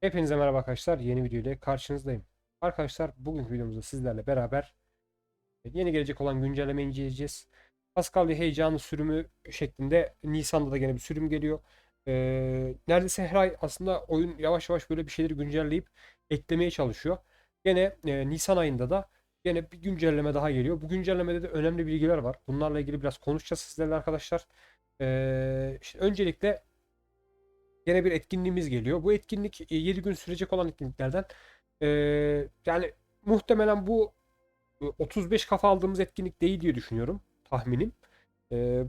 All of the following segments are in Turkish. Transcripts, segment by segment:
Hepinize merhaba arkadaşlar. Yeni video ile karşınızdayım. Arkadaşlar bugünkü videomuzda sizlerle beraber yeni gelecek olan güncelleme inceleyeceğiz. Pascal heyecanı sürümü şeklinde Nisan'da da gene bir sürüm geliyor. Ee, neredeyse her ay aslında oyun yavaş yavaş böyle bir şeyleri güncelleyip eklemeye çalışıyor. Gene e, Nisan ayında da gene bir güncelleme daha geliyor. Bu güncellemede de önemli bilgiler var. Bunlarla ilgili biraz konuşacağız sizlerle arkadaşlar. Ee, işte öncelikle Gene bir etkinliğimiz geliyor. Bu etkinlik 7 gün sürecek olan etkinliklerden. Ee, yani muhtemelen bu e, 35 kafa aldığımız etkinlik değil diye düşünüyorum. Tahminim.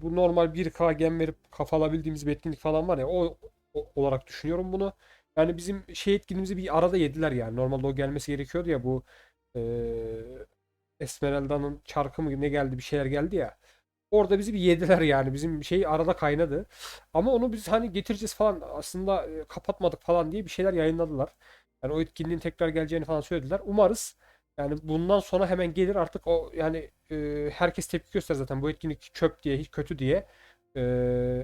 Bu normal 1K gem verip kafa alabildiğimiz bir etkinlik falan var ya o, o- olarak düşünüyorum bunu. Yani bizim şey etkinliğimizi bir arada yediler yani. Normalde o gelmesi gerekiyordu ya bu e, Esmeralda'nın çarkı mı ne geldi bir şeyler geldi ya. Orada bizi bir yediler yani. Bizim şey arada kaynadı. Ama onu biz hani getireceğiz falan aslında e, kapatmadık falan diye bir şeyler yayınladılar. Yani o etkinliğin tekrar geleceğini falan söylediler. Umarız yani bundan sonra hemen gelir artık o yani e, herkes tepki gösterir zaten bu etkinlik çöp diye hiç kötü diye e,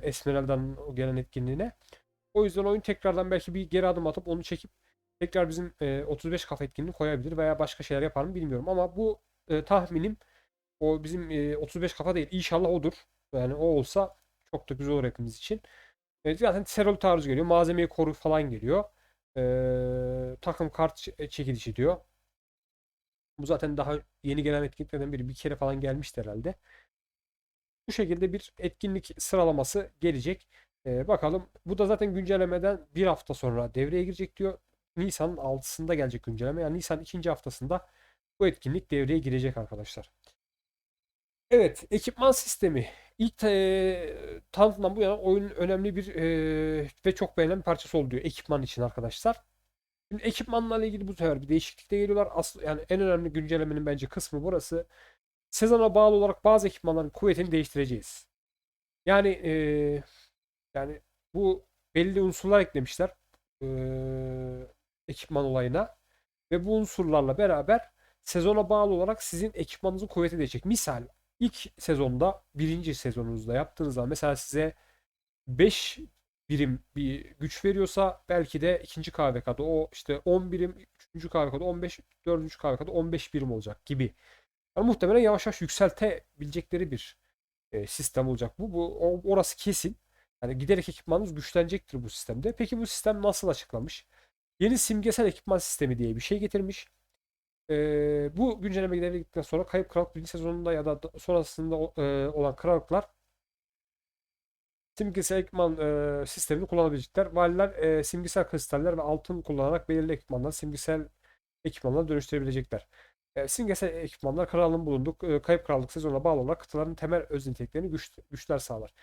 Esmeralda'nın o gelen etkinliğine. O yüzden oyun tekrardan belki bir geri adım atıp onu çekip tekrar bizim e, 35 kafa etkinliğini koyabilir veya başka şeyler yapar mı bilmiyorum ama bu e, tahminim o bizim e, 35 kafa değil. İnşallah odur. Yani o olsa çok da güzel olur hepimiz için. E, zaten Serol taarruzu geliyor. Malzemeyi koru falan geliyor. E, takım kart ç- çekilişi diyor. Bu zaten daha yeni gelen etkinliklerden biri. Bir kere falan gelmişti herhalde. Bu şekilde bir etkinlik sıralaması gelecek. E, bakalım. Bu da zaten güncellemeden bir hafta sonra devreye girecek diyor. Nisan'ın 6'sında gelecek güncelleme. Yani Nisan ikinci haftasında bu etkinlik devreye girecek arkadaşlar. Evet, ekipman sistemi. İlk e, tanıtılan bu yana oyunun önemli bir e, ve çok beğenilen bir parçası oldu diyor ekipman için arkadaşlar. Şimdi ekipmanlarla ilgili bu sefer bir değişiklik de geliyorlar. Asıl yani en önemli güncellemenin bence kısmı burası. Sezona bağlı olarak bazı ekipmanların kuvvetini değiştireceğiz. Yani e, yani bu belli unsurlar eklemişler e, ekipman olayına ve bu unsurlarla beraber sezona bağlı olarak sizin ekipmanınızın kuvveti değişecek. Misal ilk sezonda birinci sezonunuzda yaptığınız zaman mesela size 5 birim bir güç veriyorsa belki de ikinci KVK'da o işte 10 birim, üçüncü KVK'da 15, dördüncü KVK'da 15 birim olacak gibi. Yani muhtemelen yavaş yavaş yükseltebilecekleri bir e, sistem olacak bu. Bu orası kesin. Yani giderek ekipmanınız güçlenecektir bu sistemde. Peki bu sistem nasıl açıklamış? Yeni simgesel ekipman sistemi diye bir şey getirmiş. Ee, bu güncelleme gittikten sonra Kayıp Krallık birinci sezonunda ya da sonrasında e, olan krallıklar simgesel ekipman e, sistemini kullanabilecekler. Valiler e, simgesel kristaller ve altın kullanarak belirli ekipmanları simgesel ekipmanlara dönüştürebilecekler. E, simgesel ekipmanlar krallığın bulunduğu e, Kayıp Krallık sezonuna bağlı olarak kıtaların temel öz niteliklerini güç, güçler sağlar.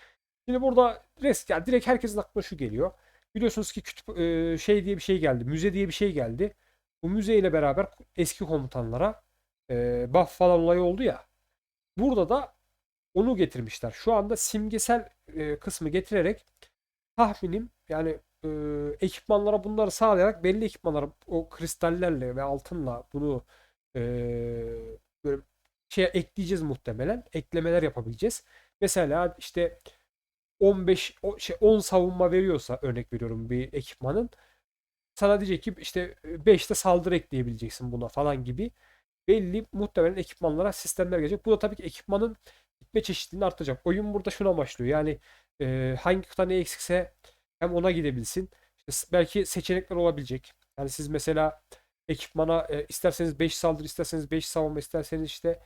Şimdi burada res, yani direkt herkesin aklına şu geliyor. Biliyorsunuz ki kütüp e, şey diye bir şey geldi. Müze diye bir şey geldi. Bu müze ile beraber eski komutanlara e, buff falan olayı oldu ya. Burada da onu getirmişler. Şu anda simgesel e, kısmı getirerek tahminim yani e, ekipmanlara bunları sağlayarak belli ekipmanlara o kristallerle ve altınla bunu e, böyle şeye ekleyeceğiz muhtemelen. Eklemeler yapabileceğiz. Mesela işte 15 o şey 10 savunma veriyorsa örnek veriyorum bir ekipmanın sana diyecek ki işte 5'te saldırı ekleyebileceksin buna falan gibi belli muhtemelen ekipmanlara sistemler gelecek. Bu da tabii ki ekipmanın gitme çeşitliliğini arttıracak. Oyun burada şuna başlıyor. Yani e, hangi kıta ne eksikse hem ona gidebilsin. İşte belki seçenekler olabilecek. Yani siz mesela ekipmana e, isterseniz 5 saldırı, isterseniz 5 savunma, isterseniz işte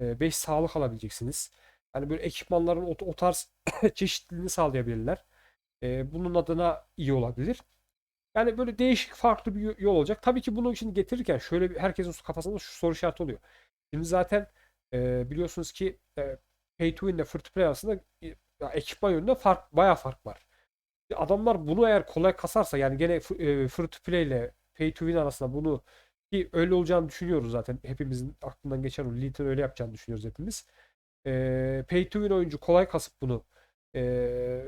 e, 5 sağlık alabileceksiniz. Yani böyle ekipmanların o, o tarz çeşitliliğini sağlayabilirler. E, bunun adına iyi olabilir. Yani böyle değişik farklı bir yol olacak. Tabii ki bunu için getirirken şöyle bir herkesin kafasında şu soru işareti oluyor. Şimdi zaten e, biliyorsunuz ki e, Pay to win ile Free to play arasında e, ekipman yönünde fark bayağı fark var. Adamlar bunu eğer kolay kasarsa yani gene e, Free to play ile Pay to win arasında bunu ki öyle olacağını düşünüyoruz zaten. Hepimizin aklından geçen o Lead'in öyle yapacağını düşünüyoruz hepimiz. E, Pay to win oyuncu kolay kasıp bunu e,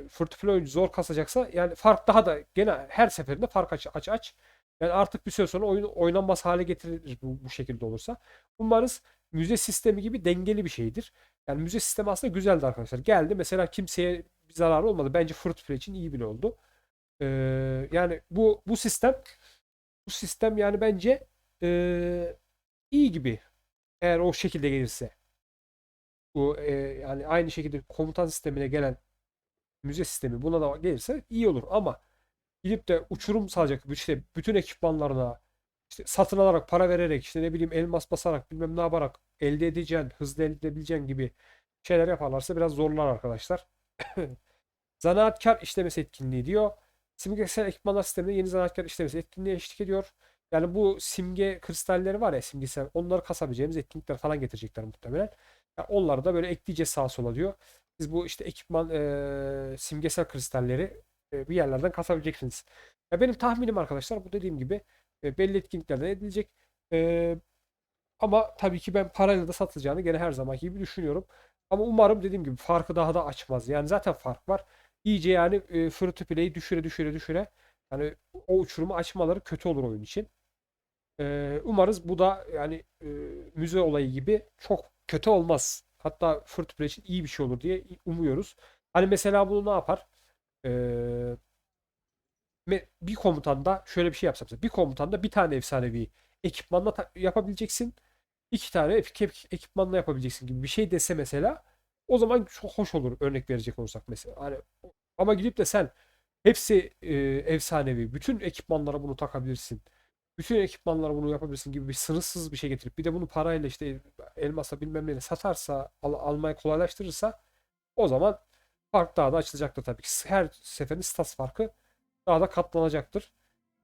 oyuncu zor kasacaksa yani fark daha da gene her seferinde fark aç aç aç. Yani artık bir süre sonra oyun oynanmaz hale getirilir bu, bu şekilde olursa. Umarız müze sistemi gibi dengeli bir şeydir. Yani müze sistemi aslında güzeldi arkadaşlar. Geldi mesela kimseye bir zararı olmadı. Bence play için iyi bile oldu. Ee, yani bu bu sistem Bu sistem yani bence eee, iyi gibi. Eğer o şekilde gelirse. Bu eee, yani aynı şekilde komutan sistemine gelen müze sistemi buna da gelirse iyi olur ama gidip de uçurum sağlayacak işte bütün ekipmanlarına işte satın alarak para vererek işte ne bileyim elmas basarak bilmem ne yaparak elde edeceğin hızlı elde edebileceğin gibi şeyler yaparlarsa biraz zorlar arkadaşlar. Zanaatkar işlemesi etkinliği diyor. Simgesel ekipmanlar sisteminde yeni zanaatkar işlemesi etkinliği eşlik ediyor. Yani bu simge kristalleri var ya simgesel onları kasabileceğimiz etkinlikler falan getirecekler muhtemelen. Yani onları da böyle ekleyeceğiz sağa sola diyor. Siz bu işte ekipman eee, simgesel kristalleri e, bir yerlerden kasabileceksiniz. Ya benim tahminim arkadaşlar bu dediğim gibi e, belli etkinliklerden edilecek. E, ama tabii ki ben parayla da satılacağını gene her zamanki gibi düşünüyorum. Ama umarım dediğim gibi farkı daha da açmaz. Yani zaten fark var. İyice yani e, free play'i düşüre düşüre düşüre yani o uçurumu açmaları kötü olur oyun için. E, umarız bu da yani e, müze olayı gibi çok kötü olmaz. Hatta play için iyi bir şey olur diye umuyoruz. Hani mesela bunu ne yapar? E, me- bir komutanda şöyle bir şey yapsam. mesela, Bir komutanda bir tane efsanevi ekipmanla yapabileceksin. iki tane ek- ekipmanla yapabileceksin gibi bir şey dese mesela o zaman çok hoş olur örnek verecek olursak mesela. Hani ama gidip de sen hepsi e, efsanevi. Bütün ekipmanlara bunu takabilirsin. Bütün ekipmanlara bunu yapabilirsin gibi bir sınırsız bir şey getirip bir de bunu parayla işte elmasa bilmem neyle satarsa al, almayı kolaylaştırırsa o zaman fark daha da açılacaktır tabii ki. Her seferin stats farkı daha da katlanacaktır.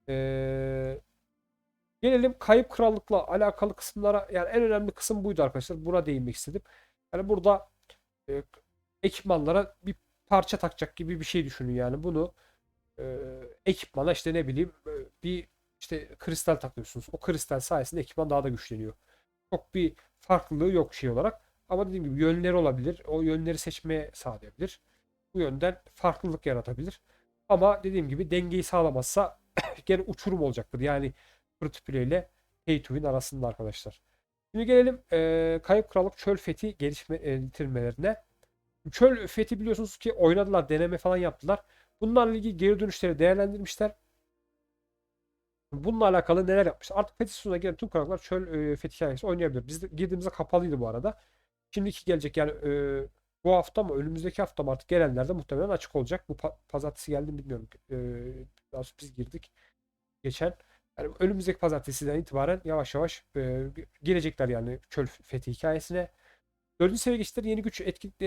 Ee, gelelim kayıp krallıkla alakalı kısımlara. Yani en önemli kısım buydu arkadaşlar. Buna değinmek istedim. Yani burada e, ekipmanlara bir parça takacak gibi bir şey düşünün yani. Bunu e, ekipmana işte ne bileyim e, bir işte kristal takıyorsunuz. O kristal sayesinde ekipman daha da güçleniyor. Çok bir farklılığı yok şey olarak. Ama dediğim gibi yönleri olabilir. O yönleri seçmeye sağlayabilir. Bu yönden farklılık yaratabilir. Ama dediğim gibi dengeyi sağlamazsa gene uçurum olacaktır. Yani free play ile pay to win arasında arkadaşlar. Şimdi gelelim e, Kayıp Krallık Çöl Fethi geliştirmelerine. Çöl Fethi biliyorsunuz ki oynadılar, deneme falan yaptılar. Bunlarla ilgili geri dönüşleri değerlendirmişler. Bununla alakalı neler yapmışlar? Artık Fethi sonuna gelen tüm krallıklar Çöl e, Fethi hikayesi oynayabilir. Biz de girdiğimizde kapalıydı bu arada. Şimdiki gelecek yani e, bu hafta mı önümüzdeki hafta mı artık gelenlerde muhtemelen açık olacak. Bu pa- pazartesi geldi mi bilmiyorum. E, daha biz girdik geçen. Yani önümüzdeki pazartesiden itibaren yavaş yavaş e, girecekler yani çöl fethi hikayesine. Dördüncü seviye geçitler yeni güç etki, e,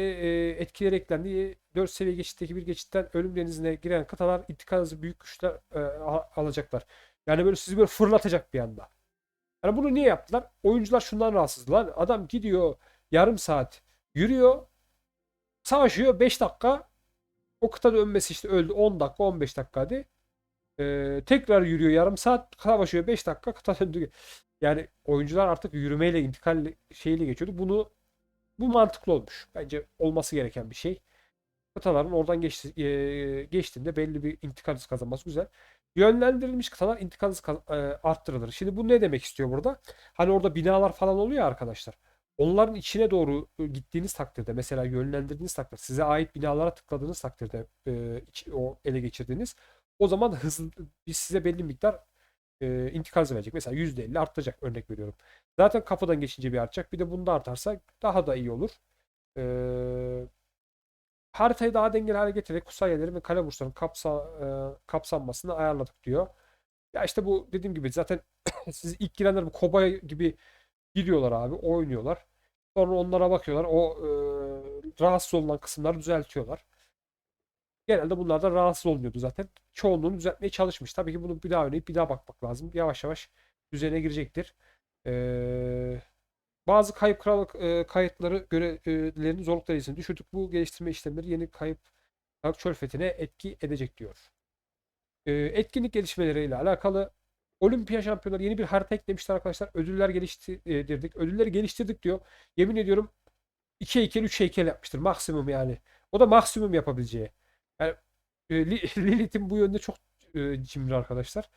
etkileri eklendi. Dört seviye geçitteki bir geçitten ölüm denizine giren kıtalar intikal hızı büyük güçler e, alacaklar. Yani böyle sizi böyle fırlatacak bir anda. Yani bunu niye yaptılar? Oyuncular şundan rahatsız. Lan adam gidiyor yarım saat yürüyor, savaşıyor 5 dakika. O kıta dönmesi işte öldü 10 dakika 15 dakika hadi. Ee, tekrar yürüyor yarım saat savaşıyor 5 dakika kıta döndü. Yani oyuncular artık yürümeyle intikal şeyle geçiyordu. Bunu bu mantıklı olmuş. Bence olması gereken bir şey. Kıtaların oradan geçti, e, geçtiğinde belli bir intikal kazanması güzel. Yönlendirilmiş kıtalar kaz- e, arttırılır. Şimdi bu ne demek istiyor burada? Hani orada binalar falan oluyor arkadaşlar. Onların içine doğru e, gittiğiniz takdirde mesela yönlendirdiğiniz takdirde size ait binalara tıkladığınız takdirde e, o ele geçirdiğiniz o zaman hızlı biz size belli miktar e, intikal hızı verecek. Mesela %50 artacak örnek veriyorum. Zaten kapıdan geçince bir artacak. Bir de bunda artarsa daha da iyi olur. E, haritayı daha dengeli hale getirerek kutsal ve kale burçlarının kapsa, e, kapsanmasını ayarladık diyor. Ya işte bu dediğim gibi zaten siz ilk girenler bu kobay gibi gidiyorlar abi oynuyorlar. Sonra onlara bakıyorlar. O e, rahatsız olunan kısımları düzeltiyorlar. Genelde bunlardan rahatsız olmuyordu zaten. Çoğunluğunu düzeltmeye çalışmış. Tabii ki bunu bir daha oynayıp bir daha bakmak lazım. Yavaş yavaş düzene girecektir. Ee, bazı kayıp krallık e, kayıtları görevlerinin zorluk derecesini düşürdük. Bu geliştirme işlemleri yeni kayıp krallık çöl fethine etki edecek diyor. Ee, etkinlik gelişmeleriyle alakalı Olimpiya şampiyonları yeni bir harita eklemişler arkadaşlar. Ödüller geliştirdik. Ödülleri geliştirdik diyor. Yemin ediyorum 2 heykel 3 heykel yapmıştır maksimum yani. O da maksimum yapabileceği. Yani e, Li- Lilith'in bu yönde çok e, cimri arkadaşlar.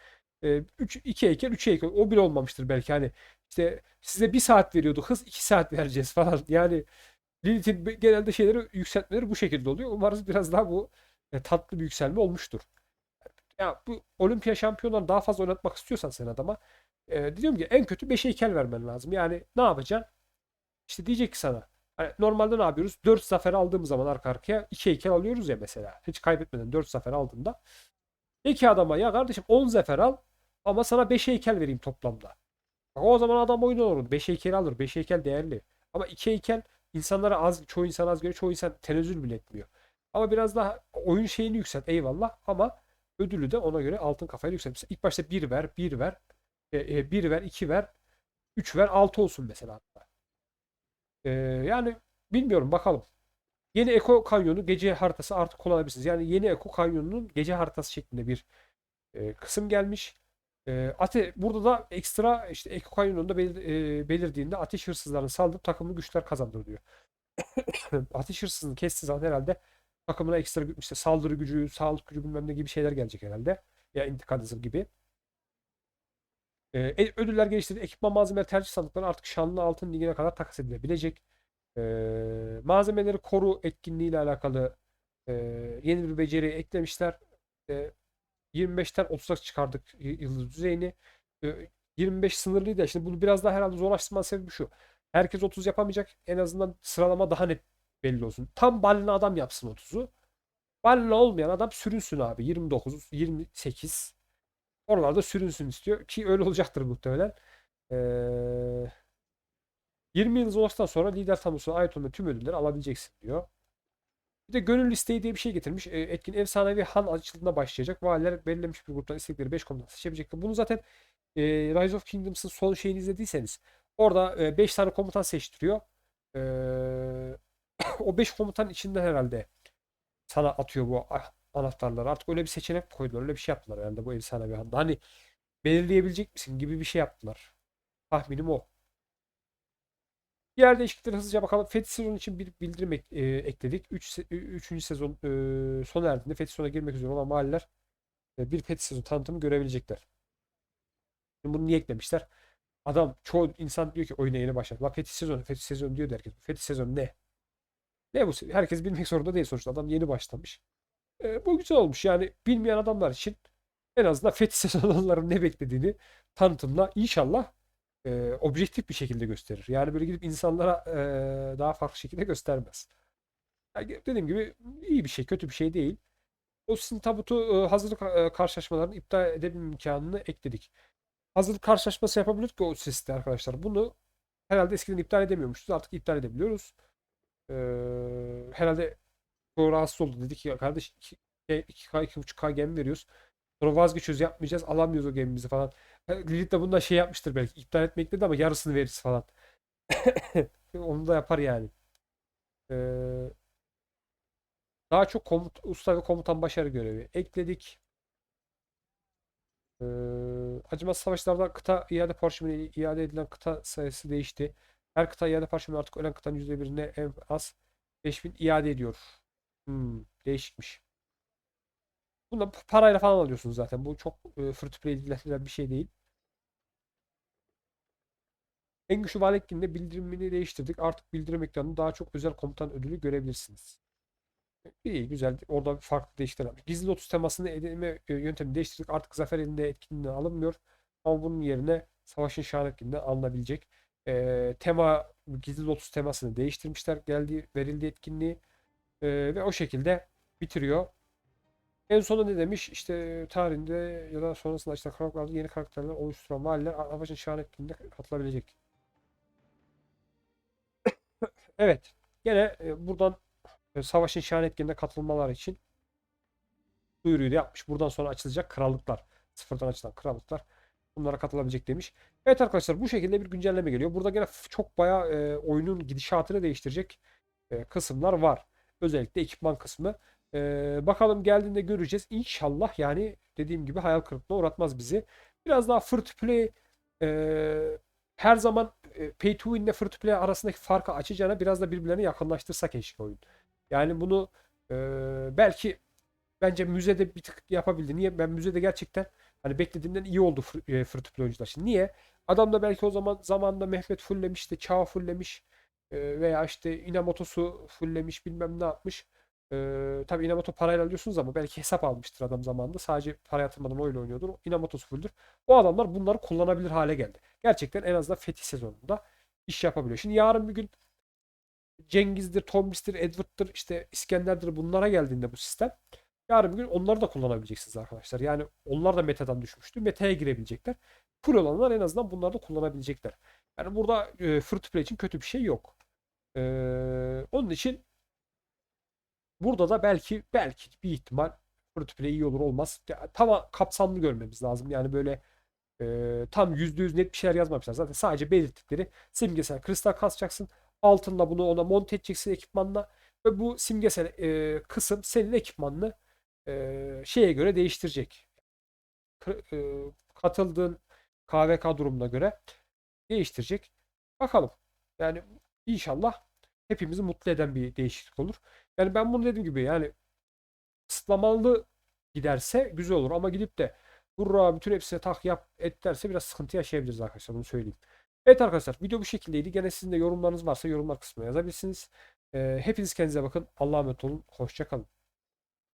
E, 3 2 heykel 3 heykel o bile olmamıştır belki hani işte size bir saat veriyordu hız 2 saat vereceğiz falan. Yani Lilith'in genelde şeyleri yükseltmeleri bu şekilde oluyor. Umarız biraz daha bu e, tatlı bir yükselme olmuştur. Ya bu olimpiya şampiyonlarını daha fazla oynatmak istiyorsan sen adama e, diyorum ki en kötü 5 heykel vermen lazım. Yani ne yapacaksın? İşte diyecek ki sana hani normalde ne yapıyoruz? 4 zafer aldığımız zaman arka arkaya 2 heykel alıyoruz ya mesela. Hiç kaybetmeden 4 zafer aldığında. İki adama ya kardeşim 10 zafer al ama sana 5 heykel vereyim toplamda. Bak O zaman adam oyunu olur. 5 heykel alır. 5 heykel değerli. Ama 2 heykel insanlara az, çoğu insan az göre çoğu insan tenezzül bile etmiyor. Ama biraz daha oyun şeyini yükselt eyvallah ama ödülü de ona göre altın kafayla yükselt. Mesela ilk başta 1 ver, 1 ver, 1 ver, 2 ver, 3 ver, 6 olsun mesela hatta. E, yani bilmiyorum bakalım. Yeni Eko Kanyonu gece haritası artık kullanabilirsiniz. Yani yeni Eko Kanyonu'nun gece haritası şeklinde bir e, kısım gelmiş. E, ate burada da ekstra işte Eko Kanyonu'nda belir, e, belirdiğinde ateş hırsızlarını saldırıp takımını güçler kazandır diyor. ateş hırsızını kestiği zaman herhalde takımına ekstra işte saldırı gücü, sağlık gücü bilmem ne gibi şeyler gelecek herhalde. Ya intikal hızı gibi. E, e, ödüller geliştirdi. Ekipman malzemeleri tercih sandıkları artık şanlı altın ligine kadar takas edilebilecek. E, malzemeleri koru etkinliğiyle alakalı e, yeni bir beceri eklemişler. E, 25'ten 30'a çıkardık yıldız düzeyini. E, 25 sınırlıydı. ya. Şimdi bunu biraz daha herhalde zorlaştırmanın sebebi şu. Herkes 30 yapamayacak. En azından sıralama daha net belli olsun. Tam balina adam yapsın 30'u. Balina olmayan adam sürünsün abi. 29, 28. Oralarda sürünsün istiyor. Ki öyle olacaktır muhtemelen. Ee, 20 yıl ulaştıktan sonra lider tamusuna ait olan tüm ödülleri alabileceksin diyor. Bir de gönül listeyi diye bir şey getirmiş. E, etkin efsanevi han açıldığında başlayacak. Valiler belirlenmiş bir gruptan istedikleri 5 komutan seçebilecekler. Bunu zaten e, Rise of Kingdoms'ın son şeyini izlediyseniz orada 5 tane komutan seçtiriyor. E, o 5 komutan içinden herhalde sana atıyor bu ah- anahtarları. Artık öyle bir seçenek koydular. Öyle bir şey yaptılar herhalde bu efsanevi handa. Hani belirleyebilecek misin gibi bir şey yaptılar. Tahminim o. Diğer değişiklikleri hızlıca bakalım. Fethi sezonu için bir bildirim ek- e, ekledik. 3. Üç, 3. sezon e, sona erdiğinde Fethi sezona girmek üzere olan mahalleler e, bir Fethi sezonu tanıtımı görebilecekler. Şimdi bunu niye eklemişler? Adam çoğu insan diyor ki oyuna yeni başladı. La Fethi sezonu, Fethi sezonu diyor herkes. Fethi sezonu ne? Ne bu? Herkes bilmek zorunda değil sonuçta. Adam yeni başlamış. E, bu güzel olmuş. Yani bilmeyen adamlar için en azından Fethi sezonlarının ne beklediğini tanıtımla inşallah e, objektif bir şekilde gösterir. Yani böyle gidip insanlara e, daha farklı şekilde göstermez. Yani dediğim gibi iyi bir şey, kötü bir şey değil. O sizin tabutu e, hazırlık e, karşılaşmalarını iptal edebilme imkanını ekledik. Hazırlık karşılaşması yapabilirdik o siste arkadaşlar. Bunu herhalde eskiden iptal edemiyormuşuz. Artık iptal edebiliyoruz. E, herhalde rahatsız oldu. Dedik ya kardeş 2K 2.5K gemi veriyoruz. Sonra vazgeçiyoruz yapmayacağız. Alamıyoruz o gemimizi falan. Lilith de bundan şey yapmıştır belki. iptal etmek dedi ama yarısını veririz falan. Onu da yapar yani. Ee, daha çok komut, usta ve komutan başarı görevi ekledik. Ee, acımasız savaşlarda kıta iade parşömeni iade edilen kıta sayısı değişti. Her kıta iade parşömeni artık ölen kıtanın %1'ine en az 5000 iade ediyor. Hmm, değişikmiş. Bunu parayla falan alıyorsunuz zaten. Bu çok e, free to play ilgilendiren bir şey değil. En güçlü varlık etkinliğinde bildirimini değiştirdik. Artık bildirim ekranında daha çok özel komutan ödülü görebilirsiniz. İyi, güzel. Orada bir farklı yapmış. Gizli lotus temasını edinme e, yöntemini değiştirdik. Artık zafer elinde etkinliğinden alınmıyor. Ama bunun yerine savaşın şan etkinliğinden alınabilecek. E, tema gizli lotus temasını değiştirmişler. Geldiği verildiği etkinliği E, ve o şekilde bitiriyor. En sonunda ne demiş? İşte tarihinde ya da sonrasında açılan karakterlerde yeni karakterler oluşturan valiler savaşın şan etkinliğine katılabilecek. Evet. Gene e, buradan e, savaşın şan etkinliğine katılmalar için duyuruyu da yapmış. Buradan sonra açılacak krallıklar. Sıfırdan açılan krallıklar. Bunlara katılabilecek demiş. Evet arkadaşlar bu şekilde bir güncelleme geliyor. Burada gene çok bayağı e, oyunun gidişatını değiştirecek e, kısımlar var. Özellikle ekipman kısmı. E, bakalım geldiğinde göreceğiz. İnşallah yani dediğim gibi hayal kırıklığına uğratmaz bizi. Biraz daha free to play e, her zaman e, pay to win ile free to play arasındaki farkı açacağına biraz da birbirlerine yakınlaştırsa keşke oyun. Yani bunu e, belki bence müzede bir tık yapabildi. Niye? Ben müzede gerçekten hani beklediğimden iyi oldu e, free to play oyuncular. Şimdi niye? Adam da belki o zaman zamanında Mehmet fulllemiş de Çağ fulllemiş e, veya işte Inamoto'su fulllemiş bilmem ne yapmış. Ee, tabii Inamoto parayla alıyorsunuz ama belki hesap almıştır adam zamanında. Sadece para yatırmadan oyun oynuyordur. Inamoto'su full'dür. O adamlar bunları kullanabilir hale geldi. Gerçekten en azından Fethi sezonunda iş yapabiliyor. Şimdi yarın bir gün Cengiz'dir, Tombis'tir, Edward'dır, işte İskender'dir bunlara geldiğinde bu sistem yarın bir gün onları da kullanabileceksiniz arkadaşlar. Yani onlar da metadan düşmüştü. Meta'ya girebilecekler. Full olanlar en azından bunları da kullanabilecekler. Yani burada e, free to play için kötü bir şey yok. Ee, onun için burada da belki belki bir ihtimal free to play iyi olur olmaz. Tam kapsamlı görmemiz lazım. Yani böyle e, tam %100 net bir şeyler yazmamışlar. Zaten sadece belirttikleri simgesel kristal kasacaksın. Altında bunu ona monte edeceksin ekipmanla. Ve bu simgesel e, kısım senin ekipmanını e, şeye göre değiştirecek. Kı- e, katıldığın KVK durumuna göre değiştirecek. Bakalım. Yani inşallah hepimizi mutlu eden bir değişiklik olur. Yani ben bunu dediğim gibi yani kısıtlamalı giderse güzel olur ama gidip de Hurra bütün hepsine tak yap et derse biraz sıkıntı yaşayabiliriz arkadaşlar bunu söyleyeyim. Evet arkadaşlar video bu şekildeydi. Gene sizin de yorumlarınız varsa yorumlar kısmına yazabilirsiniz. Ee, hepiniz kendinize bakın. Allah'a emanet olun. Hoşça kalın.